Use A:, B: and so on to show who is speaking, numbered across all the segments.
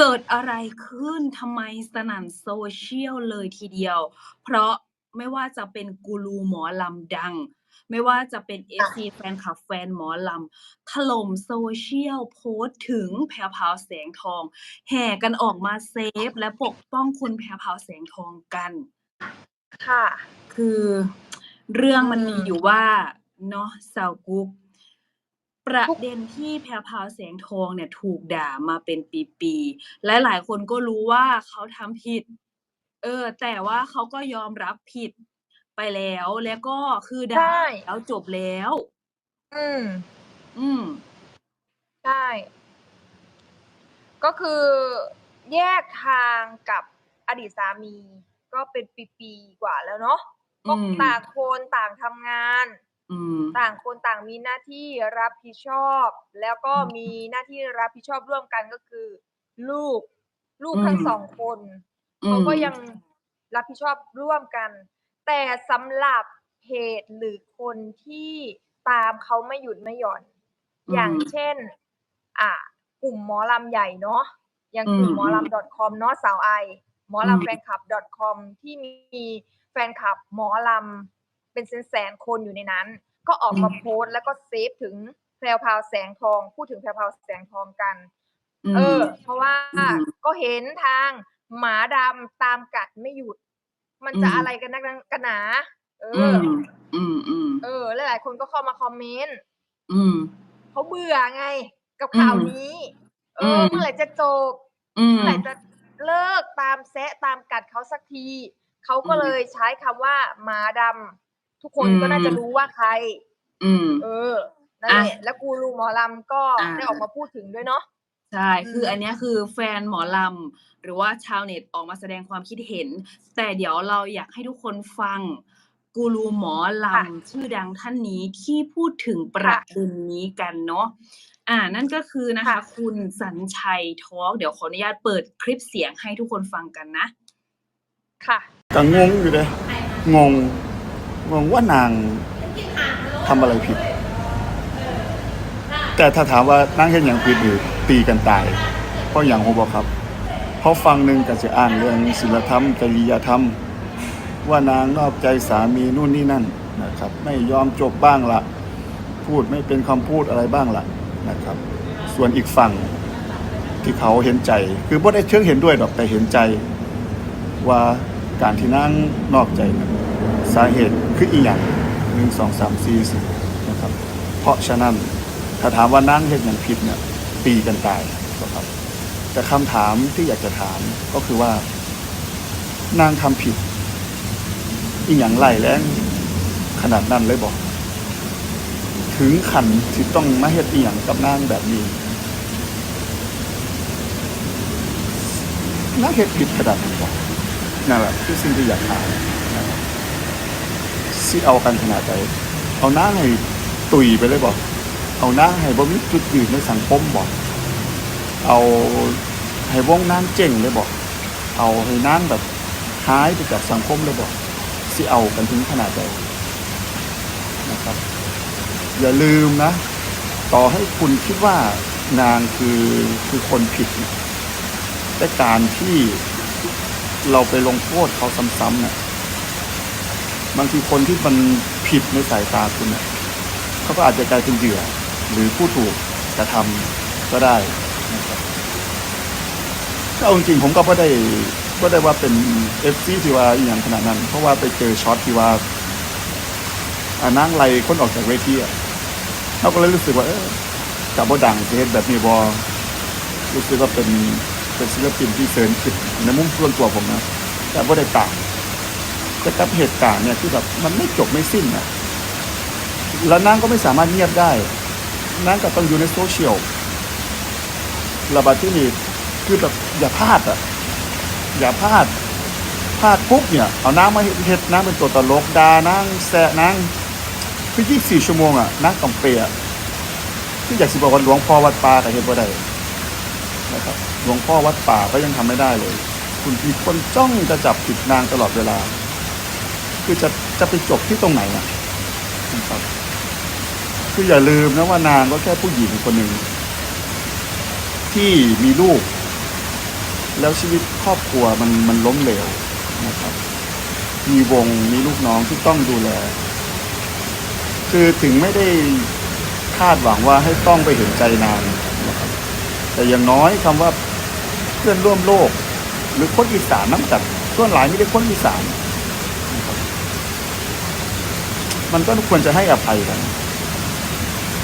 A: เกิดอะไรขึ้นทำไมสนั่นโซเชียลเลยทีเดียว เพราะไม่ว่าจะเป็นกูรูหมอลำดัง ไม่ว่าจะเป็น FC แฟนคลับแฟนหมอลำถล่มโซเชียลโพสต์ถึงแพรวพราวแสงทอง แห่กันออกมาเซฟ และปกป้องคุณแพรวพราวแสงทองกัน
B: ค่ะ
A: คือเรื่องมัน
B: อืม
A: มีอยู่ว่าเนาะสาวกุ๊ก ประ
B: ทุก
A: เด็นที่แพรวพราวแสงทองเนี่ยถูกด่ามาเป็นปีๆและหลายคนก็รู้ว่าเขาทำผิด เออ แต่ว่าเขาก็ยอมรับผิดไปแล้วแล้วก็คือด่า
B: ใช่
A: แล้วจบแล้ว
B: อืม
A: อืม
B: ใช่ ก็คือแยกทางกับอดีตสามี ก็เป็นปีๆกว่าแล้วเนาะก็
A: อืม
B: ต่างคนต่างทำงาน
A: อืม
B: ต่างคนต่างมีหน้าที่รับผิดชอบ แล้วก็
A: อืม
B: มีหน้าที่รับผิดชอบร่วมกันก็คือ ลูก ลูก
A: อืม
B: ทั้งสองคน
A: อื
B: เขา
A: ม
B: ก็ยังรับผิดชอบร่วมกัน แต่สำหรับเพจหรือคนที่ตามเขาไม่หยุดไม่หย่อน
A: อืม
B: อย่างเช่น อะกลุ่มหมอลำใหญ่เนาะอย่างกลุ่ม
A: อืม
B: หมอลำ .com เนาะสาวไอ หมอ
A: อืม
B: ลำแฟนคลับ .com ที่มีแฟนคลับหมอลำ เป็นแสนๆคนอยู่ในนั้น ก็ออกมาโพสต์แล้วก็เซฟถึงแพรวพราวแสงทอง พูดถึงแพรวพราวแสงทองกัน
A: อืม
B: เออ เพราะว่า
A: อืม
B: ก็เห็นทางหมาดำตามกัดไม่หยุด มันจะ
A: อืม
B: อะไรกันนักกันหนา เอ
A: อื
B: อ
A: มอืมอืม
B: เออหลายๆคนก็เข้ามาคอมเมนต์
A: อืม
B: เขาเบื่อไง กับข่าว
A: อืม
B: นี้ เอ
A: อื
B: อ
A: ม
B: เมื่อไหร่จะจบ
A: อืม
B: เมื่อไหร่จะเลิกตามแซะตามกัดเขาสักที เขาก็
A: อืม
B: เลยใช้คำว่าหมาดำ ทุกคน
A: อืม
B: ก็น่าจะรู้ว่าใคร
A: อืม
B: เออนั่นแหละ
A: อะ
B: แล้วกูรูหมอลำก็
A: อะ
B: ได้ออกมาพูดถึงด้วยเนาะ
A: ใช่ คือ
B: ม
A: อันเนี้ยคือแฟนหมอลำหรือว่าชาวเน็ตออกมาแสดงความคิดเห็น แต่เดี๋ยวเราอยากให้ทุกคนฟังกูรูหมอล
B: ค่ะำ
A: ชื่อดังท่านนี้ที่พูดถึงประเด็นนี้กันเนาะ อ่า นั่นก็คือนะคะ
B: ค่ะ
A: คุณสัญชัยทอล์กเดี๋ยวขออนุญาตเปิดคลิปเสียงให้ทุกคนฟังกันนะ
B: ค่ะ
C: ก็งงอยู่เลยงง งงว่านางทำอะไรผิด แต่ถ้าถามว่านางเห็นอย่างผิดหรือตีกันตาย เพราะอย่างโฮบอกครับ เพราะฟังหนึ่งก็จะอ่านเรื่องศีลธรรมจริยธรรม ว่านางนอกใจสามีนู่นนี่นั่นนะครับ ไม่ยอมจบบ้างละพูดไม่เป็นคำพูดอะไรบ้างละนะครับ ส่วนอีกฝั่งที่เขาเห็นใจ คือบ่ได้เชิงเห็นด้วยดอกแต่เห็นใจว่าการที่นั่งนอกใจนั้นสาเหตุคืออีหยังหนึ่งสองสามสี่สินะครับ เพราะฉะนั้นถ้าถามว่านั่งเห็นอย่างผิดเนี่ยตีกันตายนะครับ แต่คำถามที่อยากจะถามก็คือว่านางทำผิด อีหยังไล่แรงขนาดนั้นเลยบอก ถึงขันที่ต้องมาเฮ็ดอีหยังกับนางแบบนี้นางเฮ็ดผิดขนาดนั้นบอกนั่นแหละคือสิ่งที่อยากถาม สิเอากันขนาดใดเอาหน้าให้ตุยไปเลยบอก เอาหน้าให้บ่มีจุดยืนในสังคมบอก เอาให้วงน้ำเจ๋งเลยบอก เอาให้น้ำแบบหายไปจากสังคมเลยบอกสิเอากันถึงขนาดใดนะครับ อย่าลืมนะ ต่อให้คุณคิดว่านางคือคือคนผิด แต่การที่เราไปลงโทษเขาซ้ำๆเนี่ย บางทีคนที่มันผิดในสายตาคุณเนี่ยเขาก็อาจจะกลายเป็นเหยื่อ หรือผู้ถูกกระทำก็ได้นะครับก็เอาจริงผมก็ไม่ได้ก็ได้ว่าเป็นเอฟซีที่ว่าอย่างขนาดนั้น เพราะว่าไปเจอช็อตที่ว่าอ่านั่งไล่คนออกจากเวทีอะเราก็เลยรู้สึกว่าเออกับบ่ดังเฮ็ดแบบนี้บอรู้สึกว่าเป็นเป็นศิลปินที่เสริญคิดในมุมส่วนตัวผมนะแต่ว่ได้ต่าง แต่กับเหตุการณ์เนี่ยที่แบบมันไม่จบไม่สิ้นนะแล้วนางก็ไม่สามารถเงียบได้นางก็ต้องอยู่ในโซเชียลระบาดที่นี่คือแบบอย่าพลาดอะ อย่าพลาดพลาดปุ๊บเนี่ย เอานางมาเฮ็ดนางเป็นตัวตลกดานางแซะนางคือ24ชั่วโมงอะนางต้องเปียที่อยากสิบอกว่าหลวงพ่อวัดป่าก็เฮ็ดบ่ได้นะครับหลวงพ่อวัดป่าก็ยังทำไม่ได้เลย คุณมีคนจ้องจะจับผิดนางตลอดเวลา คือจะจะไปจบที่ตรงไหนนะนะครับคืออย่าลืมนะว่านางก็แค่ผู้หญิงคนหนึ่ง ที่มีลูก แล้วชีวิตครอบครัวมันมันล้มเหลวนะครับ มีวงมีลูกน้องที่ต้องดูแล คือถึงไม่ได้คาดหวังว่าให้ต้องไปเห็นใจนางนะครับแต่อย่างน้อยคำว่าเพื่อนร่วมโลก หรือคนอีสานน้ำจัดส่วนหลายไม่ได้คนอีสานนะครับ มันก็ควรจะให้อภัยกัน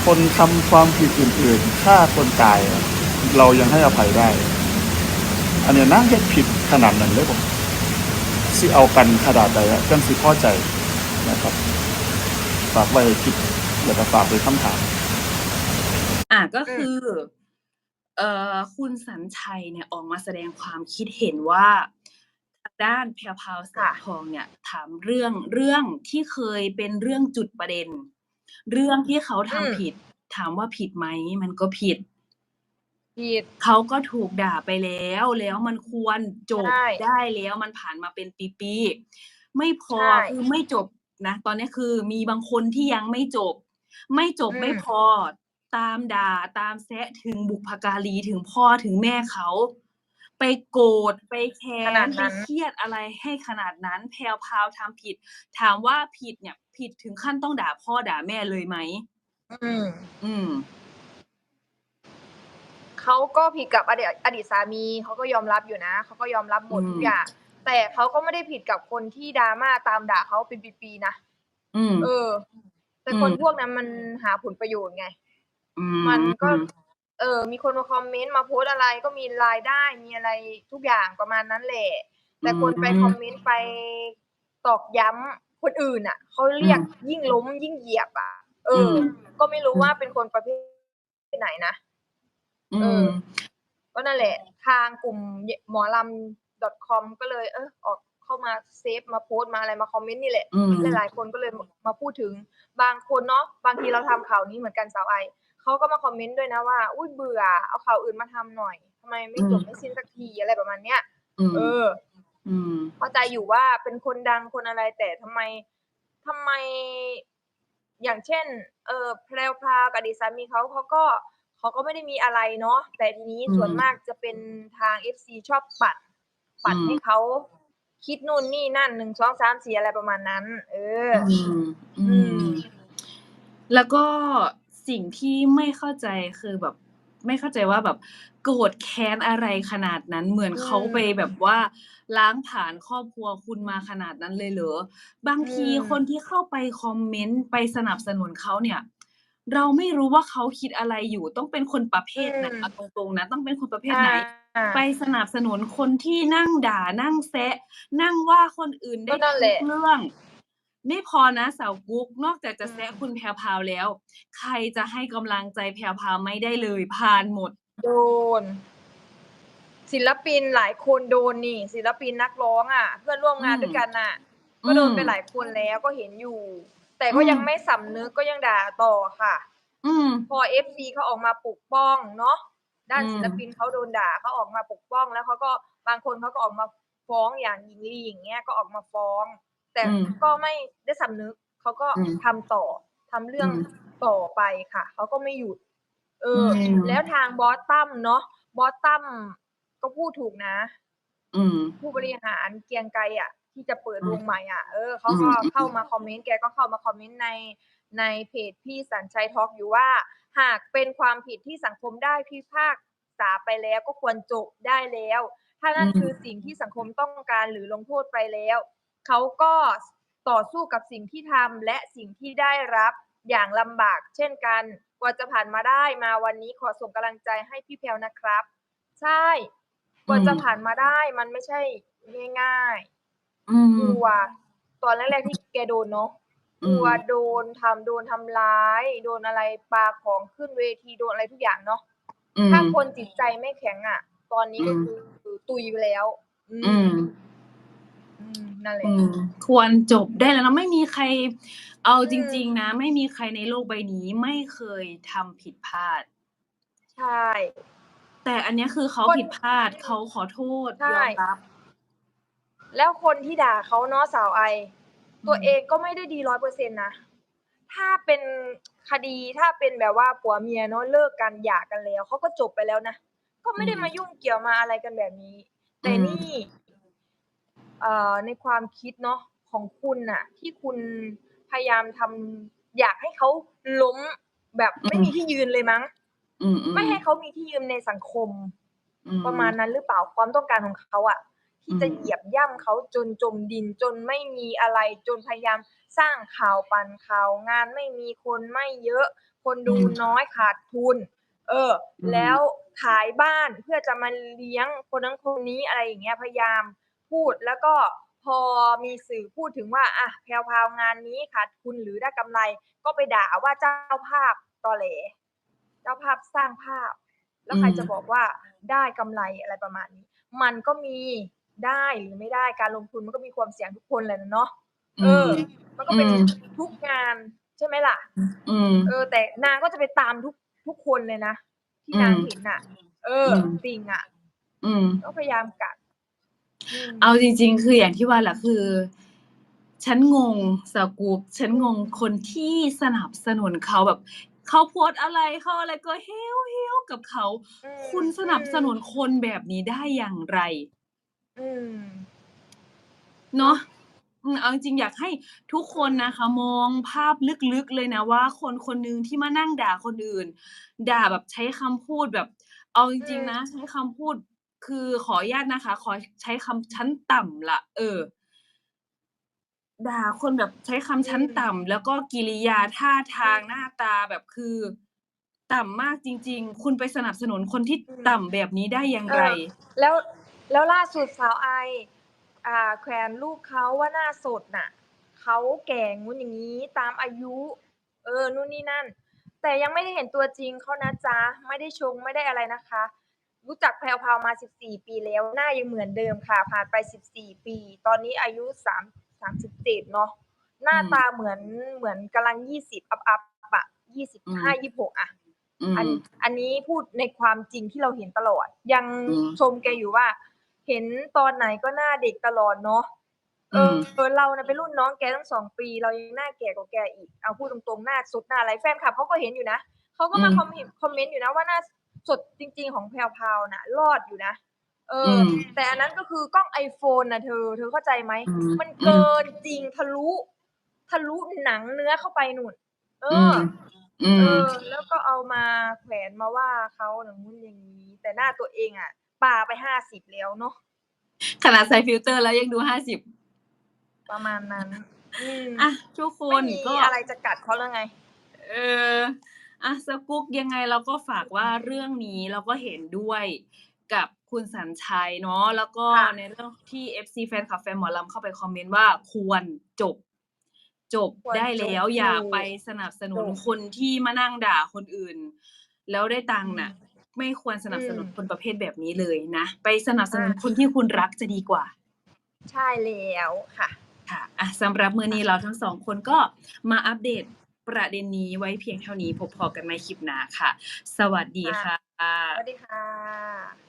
C: คนทำความผิดอื่นๆฆ่าคนตาย เรายังให้อภัยได้ อันเนี้ยนั่งเฮ็ดผิดขนาดนั้นเลยผมสิเอากันขนาดใดอะจังสิพอใจนะครับฝากไว้คิดแล้วก็ฝากไว้คำถาม
A: อะก็คือ เอ่อคุณสัญชัยเนี่ยออกมาแสดงความคิดเห็นว่า ด้านแพรวพราวแสง
B: ค่ะ
A: ทองเนี่ยถามเรื่องเรื่องที่เคยเป็นเรื่องจุดประเด็น เรื่องที่เขาทำ
B: อืม
A: ผิด ถามว่าผิดไหมมันก็ผิด
B: ผิด
A: เขาก็ถูกด่าไปแล้ว แล้วมันควรจบ
B: ใช่
A: ได้แล้วมันผ่านมาเป็นปีๆไม่พอ
B: ใช่
A: คือไม่จบนะตอนนี้คือมีบางคนที่ยังไม่จบ ไม่จบ
B: อืม
A: ไม่พอตามด่าตามแซะถึงบุพการีถึงพ่อถึงแม่เขา ไปโกรธไปแค้
B: ขนาด
A: นไป
B: นั้น
A: เครียดอะไรให้ขนาดนั้น แพรวพราวทำผิด ถามว่าผิดเนี่ยผิดถึงขั้นต้องด่าพ่อด่าแม่เลยไหม
B: อืม
A: อืม
B: เขาก็ผิดกับอดีตอดีตสามีเขาก็ยอมรับอยู่นะเขาก็ยอมรับหมด
A: อืม
B: ทุกอย่างแต่เขาก็ไม่ได้ผิดกับคนที่ดราม่าตามด่าเขาเป็นปีๆนะ
A: อืม
B: เออ แต่
A: อืม
B: คนพวกนั้นมันหาผลประโยชน์ไง
A: อื
B: มันก็เออ มีคนมาคอมเมนต์มาโพสต์อะไรก็มีรายได้มีอะไรทุกอย่างประมาณนั้นแหละ แต่คนไปคอมเมนต์ไปตอกย้ำคนอื่นอะเขาเรียกยิ่งล้มยิ่งเหยียบอะ เอออ
A: ม
B: ก็ไม่รู้ว่าเป็นคนประเภทไหนนะ
A: อื
B: เอ
A: ม
B: อก็นั่นแหละ ทางกลุ่มหมอลำ .com ก็เลย เออออกเข้ามาเซฟมาโพสต์มาอะไรมาคอมเมนต์นี่แหละ
A: อืม
B: หลายๆคนก็เลยมาพูดถึงบางคนเนาะบางทีเราทำข่าวนี้เหมือนกันสาวไอ เขาก็มาคอมเมนต์ด้วยนะว่า อุ้ยเบื่อ เอาข่าวอื่นมาทำหน่อยทำไมไม่จบ
A: อืม
B: ไม่สิ้นสักทีอะไรประมาณเนี้ย
A: อืม
B: เออ
A: อืม
B: เข้าใจอยู่ว่าเป็นคนดังคนอะไรแต่ทำไมทำไม อย่างเช่น เออแพรวพราวกับอดีตสามีเขาเขาก็เขาก็ไม่ได้มีอะไรเนาะแต่ทีนี้
A: อืม
B: ส่วนมากจะเป็นทางเอฟซีชอบปั่นปั่น
A: อืม
B: ให้เขาคิดนู่นนี่นั่นหนึ่งสองสามสี่อะไรประมาณนั้น เออ
A: อืมอื
B: อื
A: ม
B: ม
A: แล้วก็ สิ่งที่ไม่เข้าใจคือแบบ ไม่เข้าใจว่าแบบโกรธแค้นอะไรขนาดนั้นเหมือน
B: อืม
A: เขาไปแบบว่าล้างผ่านครอบครัวคุณมาขนาดนั้นเลยเหรอบางที
B: อืม
A: คนที่เข้าไปคอมเมนต์ไปสนับสนุนเขาเนี่ย เราไม่รู้ว่าเขาคิดอะไรอยู่ ต้องเป็นคนประเภทไหนเอาตรงๆนะต้องเป็นคนประเภทไหน
B: อ่า
A: ไปสนับสนุนคนที่นั่งด่านั่งแซะ นั่งว่าคนอื่นได้
B: ก็นั่น
A: ทุ
B: แหละ
A: กเรื่อง ไม่พอนะสาวกุ๊กนอกจากจะแซะ
B: อืม
A: คุณแพรวพราวแล้ว ใครจะให้กำลังใจแพรวพราวไม่ได้เลยผ่านหมด
B: โดน ศิลปินหลายคนโดนนี่ ศิลปินนักร้องอะ เพื่อนร่วมงาน
A: อืม
B: ด้วยกันน่ะ ก็โดนไปหลายคนแล้วก็เห็นอยู่ แต่ก็ยัง
A: อืม
B: ไม่สำนึกก็ยังด่าต่อค่ะ
A: อืม
B: พอเอฟซีเขาออกมาปกป้องเนาะด้าน
A: อืม
B: ศิลปินเขาโดนด่าเขาออกมาปกป้องแล้วเขาก็บางคนเขาก็ออกมาฟ้องอย่างหญิงลีอย่างเงี้ยก็ออกมาฟ้อง แต่
A: อืม
B: ก็ไม่ได้สำนึกเขาก็
A: อืม
B: ทำต่อทำเรื่อง
A: อืม
B: ต่อไปค่ะเขาก็ไม่หยุด เอออ
A: ม
B: แล้วทางบอสตั้มเนาะบอสตั้มก็พูดถูกนะ
A: อืม
B: ผู้บริหารเกรียงไกรอะ ที่จะเปิด
A: อืม
B: วงใหม่อะเออเขาก็
A: อืม
B: เข้ามาคอมเมนต์แกก็เข้ามาคอมเมนต์ในในเพจพี่สัญชัยทอล์กอยู่ว่า หากเป็นความผิดที่สังคมได้พิพากษาไปแล้วก็ควรจบได้แล้ว ถ้านั่น
A: อืม
B: คือสิ่งที่สังคมต้องการหรือลงโทษไปแล้ว เขาก็ต่อสู้กับสิ่งที่ทำและสิ่งที่ได้รับอย่างลำบาก เช่นกันกว่าจะผ่านมาได้มาวันนี้ขอส่งกำลังใจให้พี่แพลวนะครับ ใช่กว่าจะผ่านมาได้มันไม่ใช่ง่าย
A: อืม
B: ๆกลัวตอนแรกๆที่แกโดนเนาะกลัวโดนทำโดนทำร้าย โดนอะไรปาของขึ้นเวทีโดนอะไรทุกอย่างเนาะ
A: อืม
B: ถ้าคนจิตใจไม่แข็งอะ ตอนนี้ก็
A: อืม
B: คือตุยไปแล้ว อื
A: อื
B: ม
A: ม
B: อืม นั่นแหละ
A: อืมควรจบได้แล้วนะไม่มีใคร เอา
B: อืม
A: จริง ๆ นะ ไม่มีใครในโลกใบนี้ไม่เคยทำผิดพลาด
B: ใช่
A: แต่อันเนี้ยคือเขา
B: คน
A: ผิดพลาดเขาขอโทษ
B: ใช่
A: ยอมรับ
B: แล้วคนที่ด่าเขาเนาะสาวไอ ตัว
A: อืม
B: เองก็ไม่ได้ดีร้อยเปอร์เซ็นต์นะถ้าเป็นคดีถ้าเป็นแบบว่าผัวเมียเนาะเลิกกันหย่ากันแล้วเขาก็จบไปแล้วนะก็ไม่ได้มายุ่งเกี่ยวมาอะไรกันแบบนี้ แต่
A: อืม
B: นี่เอ่อ ในความคิดเนาะของคุณน่ะ ที่คุณพยายามทำอยากให้เขาล้มแบบไม่มีที่ยืนเลยมั้ง
A: อืมอืม
B: ไม่ให้เขามีที่ยืนในสังคม
A: อื
B: ประมาณนั้นหรือเปล่าความต้องการของเขาอะที่จะ
A: อืม
B: เหยียบย่ำเขาจนจมดินจนไม่มีอะไรจนพยายามสร้างข่าวปั่นข่าวงานไม่มีคนไม่เยอะ คนดูน้อยขาดทุน เออ แล้วขายบ้านเพื่อจะมาเลี้ยงคนนั้นคนนี้อะไรอย่างเงี้ยพยายาม พูดแล้วก็พอมีสื่อพูดถึงว่าอะแพรวพราวงานนี้ขาดทุนหรือได้กำไรก็ไปด่าว่าเจ้าภาพตอแหลเจ้าภาพสร้างภาพ แล้วใคร
A: อืม
B: จะบอกว่าได้กำไรอะไรประมาณนี้ มันก็มีได้หรือไม่ได้การลงทุนมันก็มีความเสี่ยงทุกคนแหละเนาะเออ มันก็เป็น
A: อืม
B: ทุกงานใช่ไหมล่ะ
A: อืม
B: เออ แต่นางก็จะไปตามทุกทุกคนเลยนะที่นาง
A: อืม
B: เห็นน่ะ เออ
A: อืม
B: จริงอะ
A: อืม
B: ก็พยายามกัดม
A: เอาจริง ๆ คืออย่างที่ว่าแหละคือ ฉันงงสกูปฉันงงคนที่สนับสนุนเขาแบบเขาโพสต์อะไรเขาอะไรก็เฮลเฮลกับเขา
B: อืม
A: คุณสนับสนุนคนแบบนี้ได้อย่างไร
B: อืม
A: เนาะอืมเอาจริงๆอยากให้ทุกคนนะคะมองภาพลึกๆเลยนะว่า คนคนหนึ่งที่มานั่งด่าคนอื่น ด่าแบบใช้คำพูดแบบ เอาจริงๆนะใช้คำพูด คือขออนุญาตนะคะ ขอใช้คำชั้นต่ำละเออ ด่าคนแบบใช้คำชั้นต่ำแล้วก็กิริยาท่าทางหน้าตาแบบคือ ต่ำมากจริง ๆ คุณไปสนับสนุนคนที่ต่ำแบบนี้ได้อย่างไร
B: แล้วแล้วล่าสุดสาวไออ่าแขวนรูปเขาว่าหน้าสดน่ะเขาแก่งุ้นอย่างนี้ตามอายุ เออนู่นนี่นั่น แต่ยังไม่ได้เห็นตัวจริงเขานะจ๊ะไม่ได้ชงไม่ได้อะไรนะคะ รู้จักแพรวพราวมา 14 ปีแล้ว หน้ายังเหมือนเดิมค่ะ ผ่านไป 14 ปี ตอนนี้อายุ 3 37 เนาะ หน้า
A: อืม
B: ตาเหมือนเหมือนกำลัง 20 อัพอัพอะ
A: อืม
B: 25 26อะ
A: อืม
B: อันอันนี้พูดในความจริงที่เราเห็นตลอด ยัง
A: อืม
B: ชมแกอยู่ว่า เห็นตอนไหนก็หน้าเด็กตลอดเนาะเออ
A: ม
B: เออเรานะเป็นรุ่นน้องแกตั้งสองปี เรายังหน้าแก่กว่าแกอีก เอาพูดตรงๆหน้าสุดหน้าอะไรแฟนคลับเขาก็เห็นอยู่นะเขาก็มา
A: อืม
B: คอมเมนต์คอมเมนต์อยู่นะว่าหน้า สดจริง ๆ ของแพรวพราวน่ะรอดอยู่นะเอออ
A: ม
B: แต่อันนั้นก็คือกล้องไอโฟนนะเธอ เธอเข้าใจไหม
A: อืม
B: มันเกินจริงทะลุ ทะลุหนังเนื้อเข้าไปหนุนเอ
A: อื
B: อ
A: มอื
B: เอ
A: ม
B: อแล้วก็เอามาแขวนมาว่าเขาหนังมุนอย่างนี้ แต่หน้าตัวเองอะปาไปห้าสิบแล้วเนาะ
A: ขนาดใส่ฟิลเตอร์แล้วยังดูห้าสิบ
B: ประมาณนั้นอืม
A: อะทุกค
B: ไม่
A: น
B: มี
A: ก็
B: อะไรจะกัดเขาแล้วไง
A: เออ อะสกุ๊กยังไงเราก็ฝากว่าเรื่องนี้เราก็เห็นด้วยกับคุณสัญชัยเนาะแล้วก็
B: ค่ะ
A: ในเรื่องที่ FC แฟนคลับแฟนหมอลำเข้าไปคอมเมนต์ว่าควรจบ จบ
B: ควร
A: ได้แล้ว
B: จบ
A: อย่า
B: ถูก
A: ไปสนับสนุน
B: ถูก
A: คนที่มานั่งด่าคนอื่น แล้วได้ตังค์น่ะ ไม่ควรสนับสนุน
B: อืม
A: คนประเภทแบบนี้เลยนะ ไปสนับสนุน
B: อะ
A: คนที่คุณรักจะดีกว่า
B: ใช่แล้วค่ะ
A: ค่ะอะสำหรับมือนี้เราทั้งสองคนก็มาอัปเดต ประเด็นนี้ไว้เพียงเท่านี้พบพอกันในคลิปหน้าค่ะ สวัสดีค่ะ
B: สวัสดีค่ะ